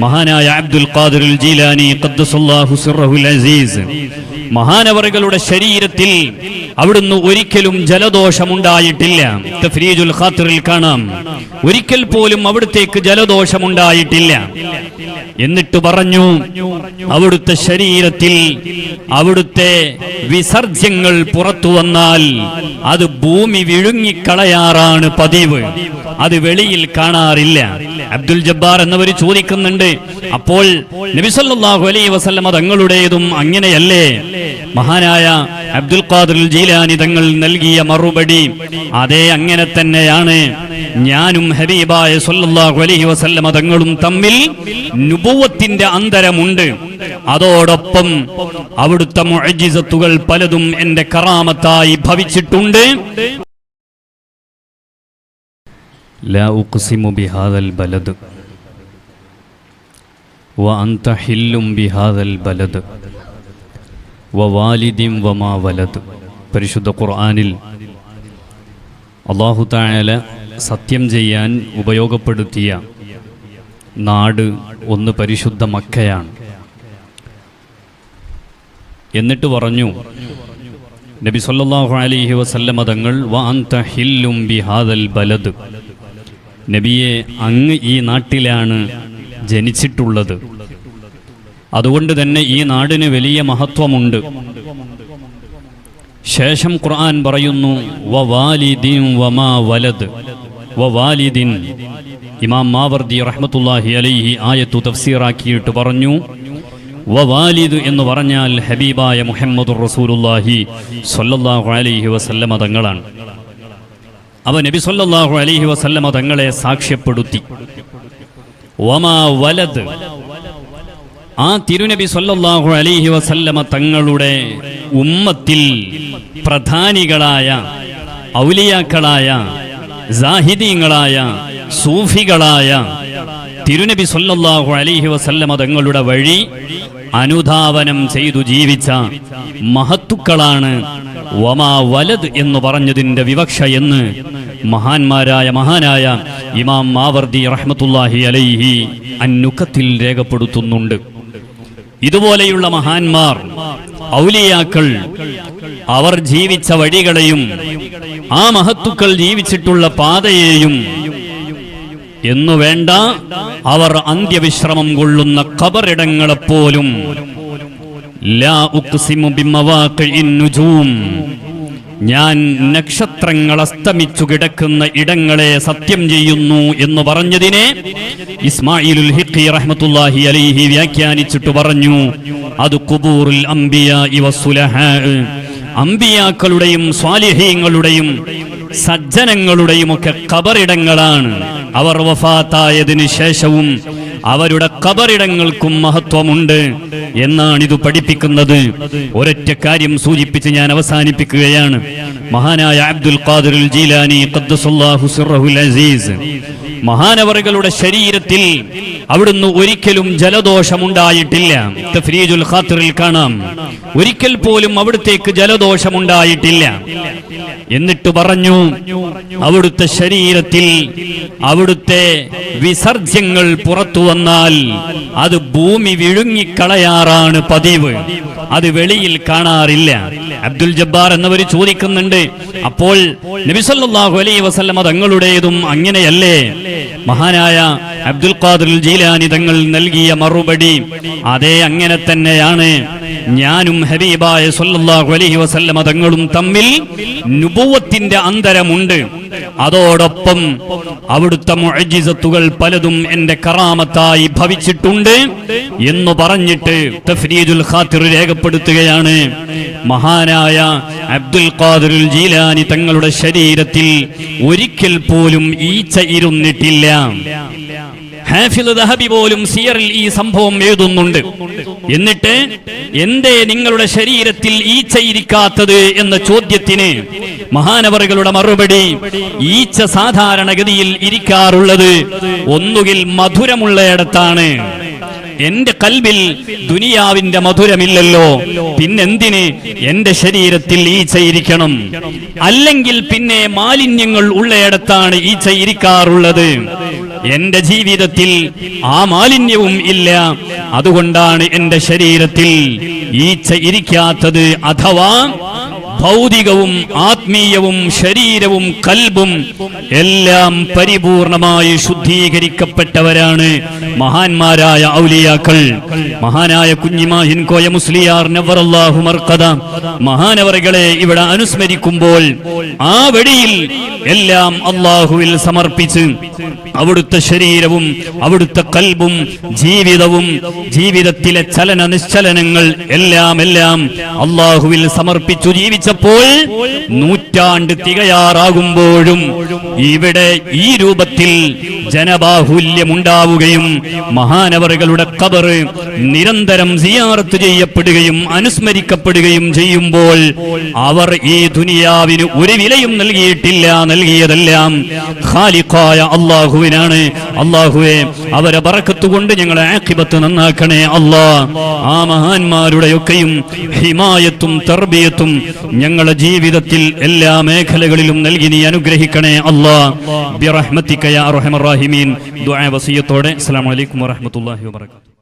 മഹാനായ അബ്ദുൽ ഖാദിർ ജീലാനി അസീസ്. മഹാനവറുകളുടെ ശരീരത്തിൽ അവിടുന്ന് ഒരിക്കലും ജലദോഷമുണ്ടായിട്ടില്ല. തഫ്രീജുൽ ഖാത്തിറിൽ കാണാം. ഒരിക്കൽ പോലും അവിടുത്തേക്ക് ജലദോഷമുണ്ടായിട്ടില്ല. എന്നിട്ട് പറഞ്ഞു അവിടുത്തെ ശരീരത്തിൽ അവിടുത്തെ വിസർജ്യങ്ങൾ പുറത്തു വന്നാൽ അത് ഭൂമി വിഴുങ്ങിക്കളയാറാണ് പതിവ്. അത് വെളിയിൽ കാണാറില്ല. അബ്ദുൽ ജബ്ബാർ എന്നവർ ചോദിക്കുന്നുണ്ട് അപ്പോൾ നബിസല്ലാഹു അലൈ വസല്ലമ തങ്ങളുടേതും അങ്ങനെയല്ലേ? മഹാനായ അബ്ദുൽ ഖാദിർ ജീലാനി തങ്ങൾ നൽകിയ മറുപടി അതേ അങ്ങനെ തന്നെയാണ്. ഞാനും ഹബീബായ സല്ലല്ലാഹു അലൈഹി വസല്ലമ തങ്ങളും തമ്മിൽ നുബുവത്തിന്റെ അന്തരമുണ്ട് അതോടൊപ്പം അവിടുത്തെ മുഅജിസത്തുകൾ പലതും എന്റെ കറാമത്തായി ഭവിച്ചിട്ടുണ്ട് لا أقسم بهذا البلد وأنت حل بهذا البلد ووالد وما ولد പരിശുദ്ധ ഖുർആനിൽ അള്ളാഹു തായാല സത്യം ചെയ്യാൻ ഉപയോഗപ്പെടുത്തിയ നാട് ഒന്ന് പരിശുദ്ധ മക്കയാണ്. എന്നിട്ട് പറഞ്ഞു നബി സല്ലാഹു അലൈഹി വസല്ലമ തങ്ങൾ ഹില്ലും ബലദ്. നബിയെ അങ്ങ് ഈ നാട്ടിലാണ് ജനിച്ചിട്ടുള്ളത്. അതുകൊണ്ട് തന്നെ ഈ നാടിന് വലിയ മഹത്വമുണ്ട്. ശേഷം ഖുർആൻ പറയുന്നു വ വാലിദീം വമാ വലദ്. വ വാലിദിൻ. ഇമാം മാവർദി റഹ്മത്തുല്ലാഹി അലൈഹി ആയത്തു തഫ്സീറാക്കിയിട്ട് പറഞ്ഞു വ വാലിദ് എന്ന് പറഞ്ഞാൽ ഹബീബായ മുഹമ്മദ് റസൂലുള്ളാഹി സ്വല്ലല്ലാഹു അലൈഹി വസല്ലമ തങ്ങളാണ്. അവ നബി സല്ലല്ലാഹു അലൈഹി വസല്ലമ തങ്ങളെ സാക്ഷ്യപ്പെടുത്തി. വമാ വലദ്. ആ തിരുനബി സല്ലല്ലാഹു അലൈഹി വസല്ലമ തങ്ങളുടെ ഉമ്മത്തിൽ പ്രധാനികളായ ഔലിയാക്കളായ സാഹിദീങ്ങളായ സൂഫികളായ തിരുനബി സല്ലല്ലാഹു അലൈഹി വസല്ലമ തങ്ങളുടെ വഴി അനുധാവനം ചെയ്തു ജീവിച്ച മഹത്തുക്കളാണ് വമാ വലത് എന്ന് പറഞ്ഞതിന്റെ വിവക്ഷ എന്ന് മഹാന്മാരായ മഹാനായ ഇമാം മാവർദി റഹ്മത്തുല്ലാഹി അലൈഹി അന്നുക്കത്തിൽ രേഖപ്പെടുത്തുന്നുണ്ട്. ഇതുപോലെയുള്ള മഹാന്മാർ ഔലിയാക്കൾ അവർ ജീവിച്ച വഴികളെയും ആ മഹത്തുക്കൾ ജീവിച്ചിട്ടുള്ള പാതയെയും എന്നു വേണ്ട അവർ അന്ത്യവിശ്രമം കൊള്ളുന്ന ഖബറിടങ്ങളെപ്പോലും ലാ ഉഖ്സിമു ബിമവാഖിഇൻ നുജൂം. ഞാൻ നക്ഷത്രങ്ങൾ അസ്തമിച്ചു കിടക്കുന്ന ഇടങ്ങളെ സത്യം ചെയ്യുന്നു എന്ന് പറഞ്ഞതിനെ ഇസ്മായിലുൽ ഹിഖി അലൈഹി വ്യാഖ്യാനിച്ചിട്ട് പറഞ്ഞു അത് കുബൂറുൽ ഇവ വസ്സുലഹാ അമ്പിയാക്കളുടെയും സ്വാലിഹീങ്ങളുടെയും സജ്ജനങ്ങളുടെയും ഒക്കെ കബറിടങ്ങളാണ്. അവർ വഫാത്തായതിനു ശേഷവും അവരുടെ കബറിടങ്ങൾക്കും മഹത്വമുണ്ട് എന്നാണ് ഇത് പഠിപ്പിക്കുന്നത്. ഒരൊറ്റ കാര്യം സൂചിപ്പിച്ച് ഞാൻ അവസാനിപ്പിക്കുകയാണ്. മഹാനായ അബ്ദുൽ ഖാദിർ ജീലാനി അസീസ്. മഹാനവറുകളുടെ ശരീരത്തിൽ അവിടുന്ന് ഒരിക്കലും ജലദോഷമുണ്ടായിട്ടില്ല. തഫ്രീജുൽ ഖാത്തിറിൽ കാണാം. ഒരിക്കൽ പോലും അവിടത്തേക്ക് ജലദോഷമുണ്ടായിട്ടില്ല. എന്നിട്ട് പറഞ്ഞു അവിടുത്തെ ശരീരത്തിൽ അവിടുത്തെ വിസർജ്യങ്ങൾ പുറത്തു വന്നാൽ അത് ഭൂമി വിഴുങ്ങിക്കളയാറാണ് പതിവ്. അത് വെളിയിൽ കാണാറില്ല. അബ്ദുൽ ജബ്ബാർ എന്നവർ ചോദിക്കുന്നുണ്ട് അപ്പോൾ നബിസല്ലാഹു അലൈ വസല്ലമ തങ്ങളുടേതും അങ്ങനെയല്ലേ? മഹാനായ അബ്ദുൽ ഖാദിർ ജീലാനി തങ്ങൾ നൽകിയ മറുപടി അതേ അങ്ങനെ തന്നെയാണ്. ഞാനും ഹബീബായ സല്ലല്ലാഹു അലൈഹി വസല്ലമ തങ്ങളും തമ്മിൽ നുബുവത്തിന്റെ അന്തരമുണ്ട്. അതോടൊപ്പം അവിടുത്തെ മുഅ്ജിസത്തുകൾ പലതും എന്റെ കറാമത്തായി ഭവിച്ചിട്ടുണ്ട് എന്ന് പറഞ്ഞിട്ട് തഫ്രീദുൽ ഖാതിർ രേഖപ്പെടുത്തുകയാണ്. മഹാനായ അബ്ദുൽ ഖാദിർ ജീലാനി തങ്ങളുടെ ശരീരത്തിൽ ഒരിക്കൽ പോലും ഈച്ച ഇരുന്നിട്ടില്ല. ഹാഫിദ് ദഹബി പോലും സിയറിൽ ഈ സംഭവം എഴുതുന്നുണ്ട്. എന്നിട്ട് എന്തേ നിങ്ങളുടെ ശരീരത്തിൽ ഈച്ചയിരിക്കാത്തത് എന്ന ചോദ്യത്തിന് മഹാനവറുകളുടെ മറുപടി ഈച്ച സാധാരണഗതിയിൽ ഇരിക്കാറുള്ളത് ഒന്നുകിൽ മധുരമുള്ളയിടത്താണ് എന്റെ കൽവിൽ ദുനിയാവിന്റെ മധുരമില്ലല്ലോ. പിന്നെന്തിന് എന്റെ ശരീരത്തിൽ ഈച്ചയിരിക്കണം? അല്ലെങ്കിൽ പിന്നെ മാലിന്യങ്ങൾ ഉള്ളയിടത്താണ് ഈച്ച ഇരിക്കാറുള്ളത് എന്റെ ജീവിതത്തിൽ ആ മാലിന്യവും ഇല്ല. അതുകൊണ്ടാണ് എന്റെ ശരീരത്തിൽ ഈച്ച ഇരിക്കാത്തത് അഥവാ ഭൗതികവും ആത്മീയവും ശരീരവും കൽബും എല്ലാം പരിപൂർണമായി ശുദ്ധീകരിക്കപ്പെട്ടവരാണ് മഹാന്മാരായ ഔലിയാക്കൾ. മഹാനായ കുഞ്ഞിമാഹിൻ കോയ മുസ്ലിയാർ നവറല്ലാഹു മർക്കദ. മഹാനവറുകളെ ഇവിടെ അനുസ്മരിക്കുമ്പോൾ ആ വഴിയിൽ എല്ലാം അള്ളാഹുവിൽ സമർപ്പിച്ച് അവിടുത്തെ ശരീരവും അവിടുത്തെ കൽബും ജീവിതവും ജീവിതത്തിലെ ചലന നിശ്ചലനങ്ങൾ എല്ലാം എല്ലാം അള്ളാഹുവിൽ സമർപ്പിച്ചു ജീവിച്ചപ്പോൾ നൂറ്റാണ്ട് തികയാറാകുമ്പോഴും ഇവിടെ ഈ രൂപത്തിൽ ജനബാഹുല്യമുണ്ടാവുകയും മഹാനവറുകളുടെ കബറ് നിരന്തരം സിയാർത്ത് ചെയ്യപ്പെടുകയും അനുസ്മരിക്കപ്പെടുകയും ചെയ്യുമ്പോൾ അവർ ഈ ദുനിയാവിന് ഒരു വിലയും നൽകിയിട്ടില്ല നൽകിയതെല്ലാം ഖാലിഖായ അള്ളാഹുവിനാണ് അള്ളാഹുവെ അവരെ പറക്കത്തുകൊണ്ട് ഞങ്ങളെ ആഖിബത്ത് നന്നാക്കണേ അള്ളാ ആ മഹാന്മാരുടെയൊക്കെയും ഹിമായത്തും തർബിയത്തും ഞങ്ങളുടെ ജീവിതത്തിൽ എല്ലാ മേഖലകളിലും നൽകി നീ അനുഗ്രഹിക്കണേ അല്ലാ. ബിറഹ്മത്തിക യാ അർഹമർ റാഹിമീൻ. ദുആ വസിയത്തോടെ. അസ്സലാമു അലൈക്കും വറഹ്മത്തുള്ളാഹി വബറകാതുഹു.